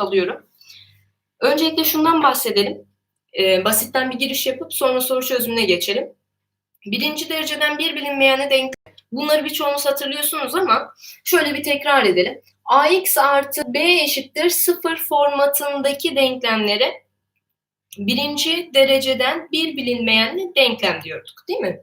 alıyorum. Öncelikle şundan bahsedelim. Ee, basitten bir giriş yapıp sonra soru çözümüne geçelim. Birinci dereceden bir bilinmeyene denk. Bunları birçoğunuz hatırlıyorsunuz ama şöyle bir tekrar edelim. ax artı b eşittir sıfır formatındaki denklemlere birinci dereceden bir bilinmeyenle denklem diyorduk değil mi?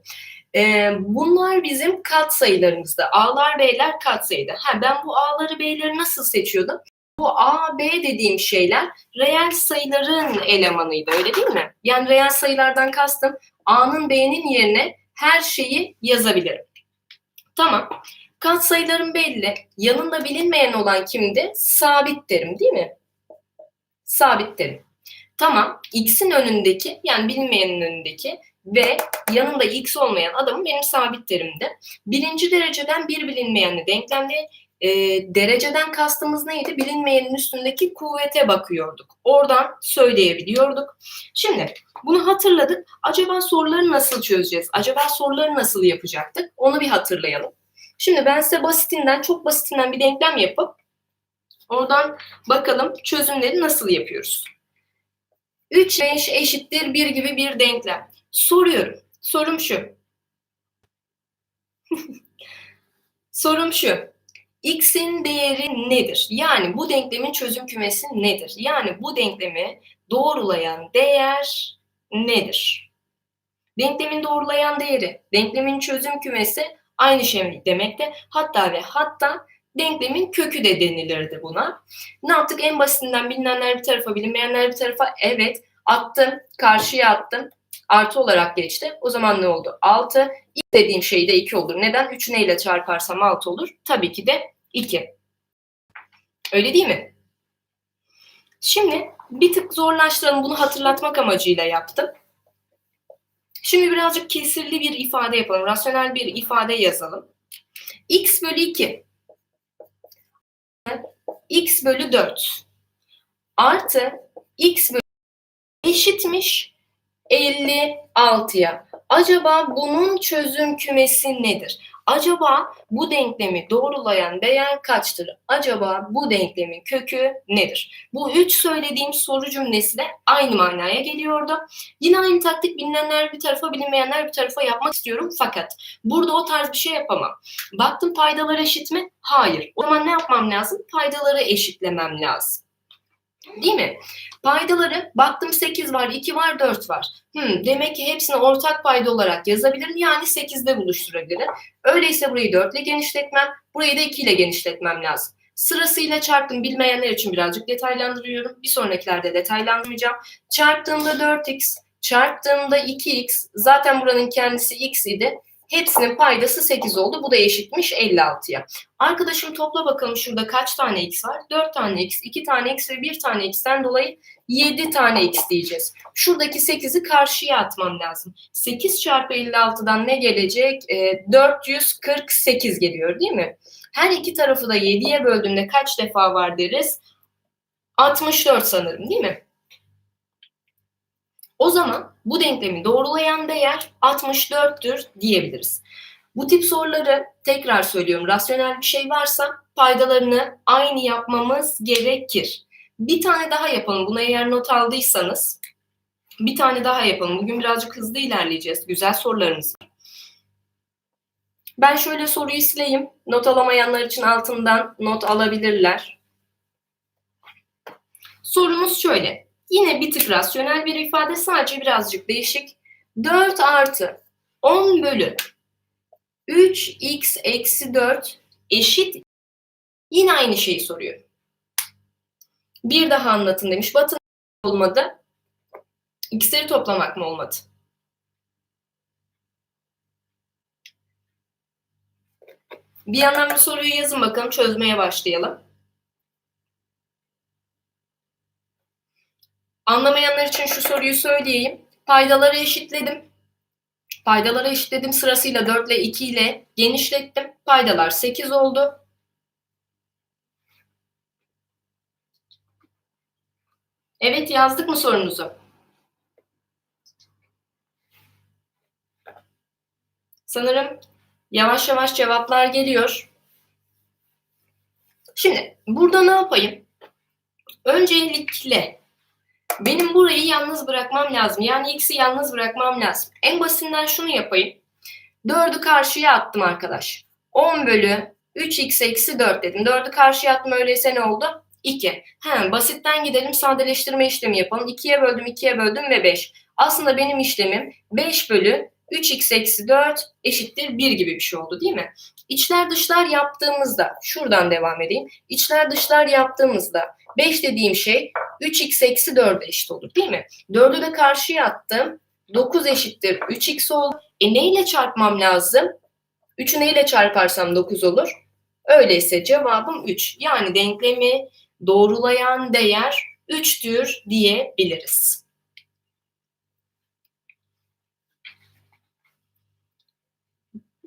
Ee, bunlar bizim katsayılarımızda. A'lar B'ler katsayıydı. Ha, ben bu A'ları B'leri nasıl seçiyordum? Bu A, B dediğim şeyler reel sayıların elemanıydı öyle değil mi? Yani reel sayılardan kastım A'nın B'nin yerine her şeyi yazabilirim. Tamam. Katsayılarım belli. Yanında bilinmeyen olan kimdi? Sabit derim değil mi? Sabit derim. Tamam. X'in önündeki yani bilinmeyenin önündeki ve yanında x olmayan adamın benim sabit terimde. Birinci dereceden bir bilinmeyenli denklemde e, dereceden kastımız neydi? Bilinmeyenin üstündeki kuvvete bakıyorduk. Oradan söyleyebiliyorduk. Şimdi bunu hatırladık. Acaba soruları nasıl çözeceğiz? Acaba soruları nasıl yapacaktık? Onu bir hatırlayalım. Şimdi ben size basitinden, çok basitinden bir denklem yapıp oradan bakalım çözümleri nasıl yapıyoruz. 3 5 eşittir 1 gibi bir denklem. Soruyorum. Sorum şu. Sorum şu. X'in değeri nedir? Yani bu denklemin çözüm kümesi nedir? Yani bu denklemi doğrulayan değer nedir? Denklemin doğrulayan değeri, denklemin çözüm kümesi aynı şey demekte. Hatta ve hatta denklemin kökü de denilirdi buna. Ne yaptık? En basitinden bilinenler bir tarafa, bilinmeyenler bir tarafa. Evet, attım, karşıya attım artı olarak geçti. O zaman ne oldu? 6. İlk dediğim şey de 2 olur. Neden? 3 neyle çarparsam 6 olur. Tabii ki de 2. Öyle değil mi? Şimdi bir tık zorlaştıralım. Bunu hatırlatmak amacıyla yaptım. Şimdi birazcık kesirli bir ifade yapalım. Rasyonel bir ifade yazalım. x bölü 2 x bölü 4 artı x bölü eşitmiş 56'ya. Acaba bunun çözüm kümesi nedir? Acaba bu denklemi doğrulayan değer kaçtır? Acaba bu denklemin kökü nedir? Bu üç söylediğim soru cümlesi de aynı manaya geliyordu. Yine aynı taktik bilinenler bir tarafa bilinmeyenler bir tarafa yapmak istiyorum fakat burada o tarz bir şey yapamam. Baktım paydalar eşit mi? Hayır. O zaman ne yapmam lazım? Paydaları eşitlemem lazım. Değil mi? Paydaları baktım 8 var, 2 var, 4 var. Hmm, demek ki hepsini ortak payda olarak yazabilirim. Yani 8'de buluşturabilirim. Öyleyse burayı 4 ile genişletmem, burayı da 2 ile genişletmem lazım. Sırasıyla çarptım. Bilmeyenler için birazcık detaylandırıyorum. Bir sonrakilerde detaylandırmayacağım. Çarptığımda 4x, çarptığımda 2x. Zaten buranın kendisi x idi. Hepsinin paydası 8 oldu. Bu da eşitmiş 56'ya. Arkadaşım topla bakalım şurada kaç tane x var? 4 tane x, 2 tane x ve 1 tane x'ten dolayı 7 tane x diyeceğiz. Şuradaki 8'i karşıya atmam lazım. 8 çarpı 56'dan ne gelecek? E, 448 geliyor değil mi? Her iki tarafı da 7'ye böldüğümde kaç defa var deriz? 64 sanırım değil mi? O zaman bu denklemi doğrulayan değer 64'tür diyebiliriz. Bu tip soruları tekrar söylüyorum. Rasyonel bir şey varsa paydalarını aynı yapmamız gerekir. Bir tane daha yapalım. Buna eğer not aldıysanız bir tane daha yapalım. Bugün birazcık hızlı ilerleyeceğiz. Güzel sorularımız var. Ben şöyle soruyu sileyim. Not alamayanlar için altından not alabilirler. Sorumuz şöyle. Yine bir tık rasyonel bir ifade sadece birazcık değişik. 4 artı 10 bölü 3x eksi 4 eşit yine aynı şeyi soruyor. Bir daha anlatın demiş. Batın olmadı. X'leri toplamak mı olmadı? Bir yandan bir soruyu yazın bakalım çözmeye başlayalım. Anlamayanlar için şu soruyu söyleyeyim. Paydaları eşitledim. Paydaları eşitledim sırasıyla 4 ile 2 ile genişlettim. Paydalar 8 oldu. Evet yazdık mı sorunuzu? Sanırım yavaş yavaş cevaplar geliyor. Şimdi burada ne yapayım? Öncelikle benim burayı yalnız bırakmam lazım. Yani x'i yalnız bırakmam lazım. En basitinden şunu yapayım. 4'ü karşıya attım arkadaş. 10 bölü 3x eksi 4 dedim. 4'ü karşıya attım öyleyse ne oldu? 2. He, basitten gidelim sadeleştirme işlemi yapalım. 2'ye böldüm 2'ye böldüm ve 5. Aslında benim işlemim 5 bölü 3x eksi 4 eşittir 1 gibi bir şey oldu değil mi? İçler dışlar yaptığımızda şuradan devam edeyim. İçler dışlar yaptığımızda 5 dediğim şey 3x eksi 4'e eşit olur değil mi? 4'ü de karşıya attım. 9 eşittir 3x oldu. E neyle çarpmam lazım? 3'ü neyle çarparsam 9 olur. Öyleyse cevabım 3. Yani denklemi doğrulayan değer 3'tür diyebiliriz.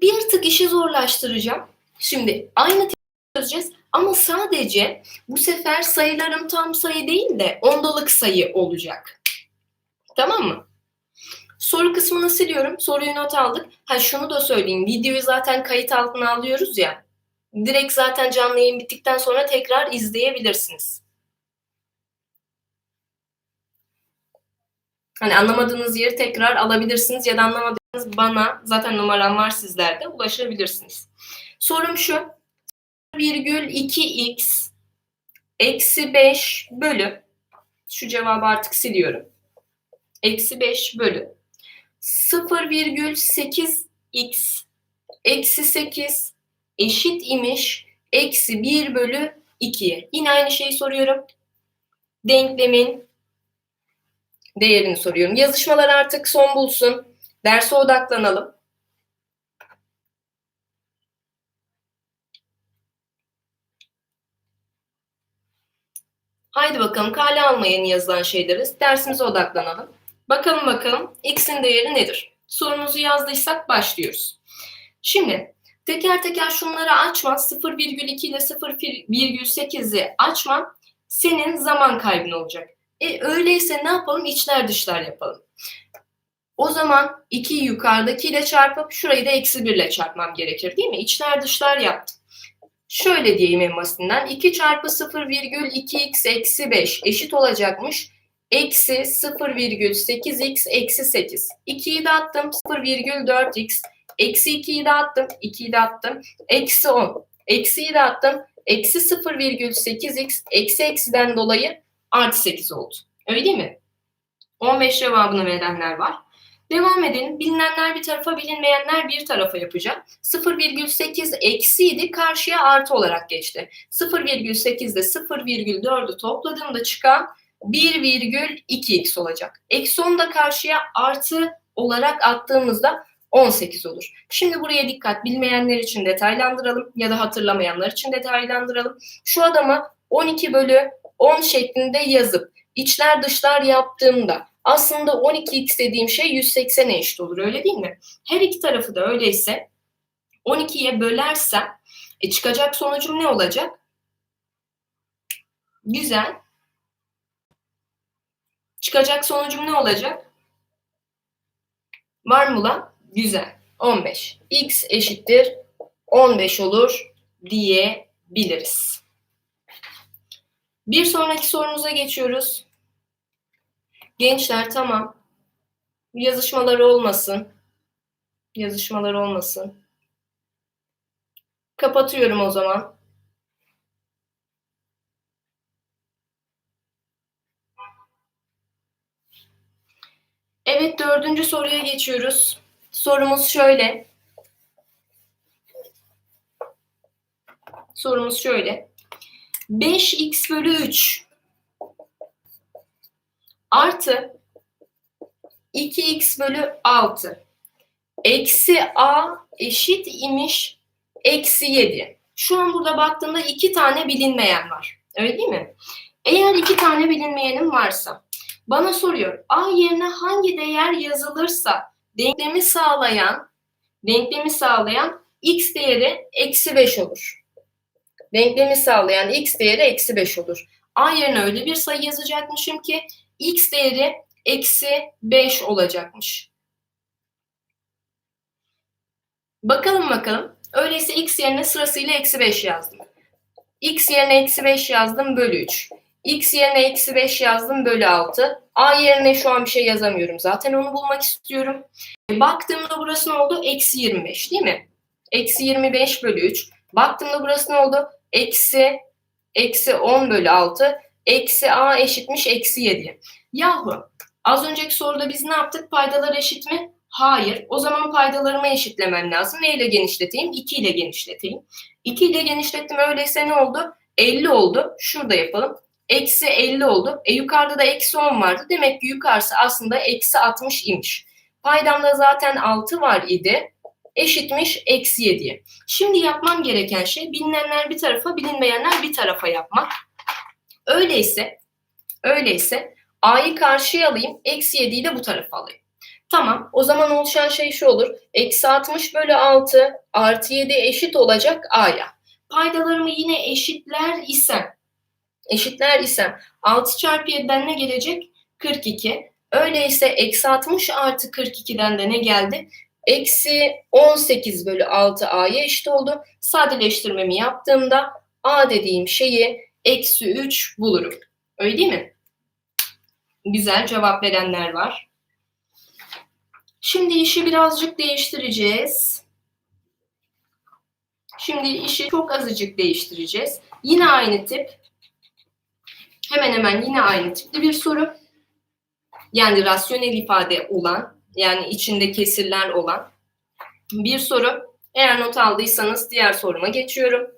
Bir tık işi zorlaştıracağım. Şimdi aynı çözeceğiz ama sadece bu sefer sayılarım tam sayı değil de ondalık sayı olacak. Tamam mı? Soru kısmını siliyorum. Soruyu not aldık. Ha şunu da söyleyeyim. Videoyu zaten kayıt altına alıyoruz ya. Direkt zaten canlı yayın bittikten sonra tekrar izleyebilirsiniz. Hani anlamadığınız yeri tekrar alabilirsiniz ya da anlamadığınız bana zaten numaram var sizlerde ulaşabilirsiniz. Sorum şu. Virgül 2x eksi 5 bölü şu cevabı artık siliyorum. Eksi 5 bölü 0,8x eksi 8 eşit imiş eksi 1 bölü 2'ye. Yine aynı şeyi soruyorum. Denklemin değerini soruyorum. Yazışmalar artık son bulsun. Derse odaklanalım. Haydi bakalım kale almayın yazılan şeyleri. Dersimize odaklanalım. Bakalım bakalım x'in değeri nedir? Sorumuzu yazdıysak başlıyoruz. Şimdi teker teker şunları açma. 0,2 ile 0,8'i açma. Senin zaman kaybın olacak. E öyleyse ne yapalım? İçler dışlar yapalım. O zaman 2'yi yukarıdakiyle çarpıp şurayı da eksi 1 ile çarpmam gerekir değil mi? İçler dışlar yaptım. Şöyle diyeyim en basitinden. 2 çarpı 0,2x eksi 5 eşit olacakmış. Eksi 0,8x eksi 8. 2'yi de attım. 0,4x. Eksi 2'yi de attım. 2'yi de attım. Eksi 10. Eksiyi de attım. Eksi 0,8x eksi eksiden dolayı artı 8 oldu. Öyle değil mi? 15 cevabını verenler var. Devam edelim. Bilinenler bir tarafa, bilinmeyenler bir tarafa yapacağım. 0,8 eksiydi, karşıya artı olarak geçti. 0,8 ile 0,4'ü topladığımda çıkan 1,2x olacak. Eksi 10 da karşıya artı olarak attığımızda 18 olur. Şimdi buraya dikkat. Bilmeyenler için detaylandıralım ya da hatırlamayanlar için detaylandıralım. Şu adama 12 bölü 10 şeklinde yazıp içler dışlar yaptığımda aslında 12x dediğim şey 180'e eşit olur öyle değil mi? Her iki tarafı da öyleyse 12'ye bölersem e çıkacak sonucum ne olacak? Güzel. Çıkacak sonucum ne olacak? Var mı lan? Güzel. 15. X eşittir 15 olur diyebiliriz. Bir sonraki sorumuza geçiyoruz. Gençler tamam. Yazışmalar olmasın. Yazışmalar olmasın. Kapatıyorum o zaman. Evet dördüncü soruya geçiyoruz. Sorumuz şöyle. Sorumuz şöyle. 5x bölü 3 artı 2x bölü 6 eksi a eşit imiş eksi 7. Şu an burada baktığımda iki tane bilinmeyen var. Öyle değil mi? Eğer iki tane bilinmeyenim varsa bana soruyor a yerine hangi değer yazılırsa denklemi sağlayan denklemi sağlayan x değeri eksi 5 olur. Denklemi sağlayan x değeri eksi 5 olur. A yerine öyle bir sayı yazacakmışım ki x değeri eksi 5 olacakmış. Bakalım bakalım. Öyleyse x yerine sırasıyla eksi 5 yazdım. x yerine eksi 5 yazdım bölü 3. X yerine eksi 5 yazdım bölü 6. A yerine şu an bir şey yazamıyorum. Zaten onu bulmak istiyorum. E, baktığımda burası ne oldu? Eksi 25 değil mi? Eksi 25 bölü 3. Baktığımda burası ne oldu? Eksi, eksi 10 bölü 6. Eksi A eşitmiş eksi 7. Yahu az önceki soruda biz ne yaptık? Paydalar eşit mi? Hayır. O zaman paydalarımı eşitlemem lazım. Ne ile genişleteyim? 2 ile genişleteyim. 2 ile genişlettim. Öyleyse ne oldu? 50 oldu. Şurada yapalım. Eksi 50 oldu. E yukarıda da eksi 10 vardı. Demek ki yukarısı aslında eksi 60 imiş. Paydamda zaten 6 var idi. Eşitmiş eksi 7'ye. Şimdi yapmam gereken şey bilinenler bir tarafa, bilinmeyenler bir tarafa yapmak. Öyleyse, öyleyse A'yı karşıya alayım, eksi 7'yi de bu tarafa alayım. Tamam, o zaman oluşan şey şu olur. Eksi 60 bölü 6 artı 7 eşit olacak A'ya. Paydalarımı yine eşitler isem, eşitler isem 6 çarpı 7'den ne gelecek? 42. Öyleyse eksi 60 artı 42'den de ne geldi? Eksi 18 bölü 6 A'ya eşit oldu. Sadeleştirmemi yaptığımda A dediğim şeyi eksi 3 bulurum. Öyle değil mi? Güzel cevap verenler var. Şimdi işi birazcık değiştireceğiz. Şimdi işi çok azıcık değiştireceğiz. Yine aynı tip. Hemen hemen yine aynı tipli bir soru. Yani rasyonel ifade olan, yani içinde kesirler olan bir soru. Eğer not aldıysanız diğer soruma geçiyorum.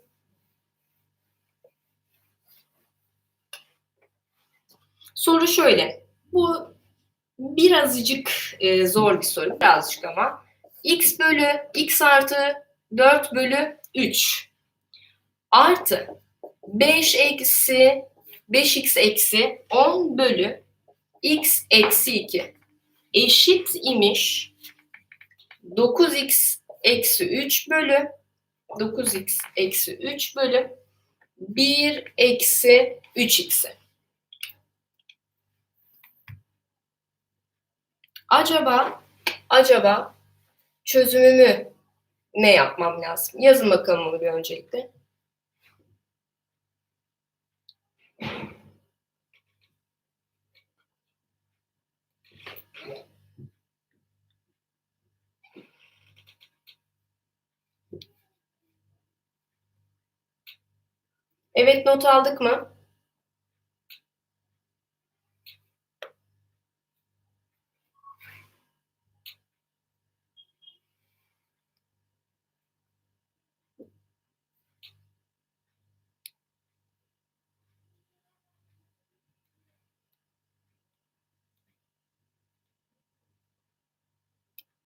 Soru şöyle. Bu birazcık e, zor bir soru. Birazcık ama. x bölü x artı 4 bölü 3 artı 5 eksi 5x eksi 10 bölü x eksi 2 eşit imiş 9x eksi 3 bölü 9x eksi 3 bölü 1 eksi 3x'e. Acaba acaba çözümümü ne yapmam lazım? Yazın bakalım onu bir öncelikle. Evet not aldık mı?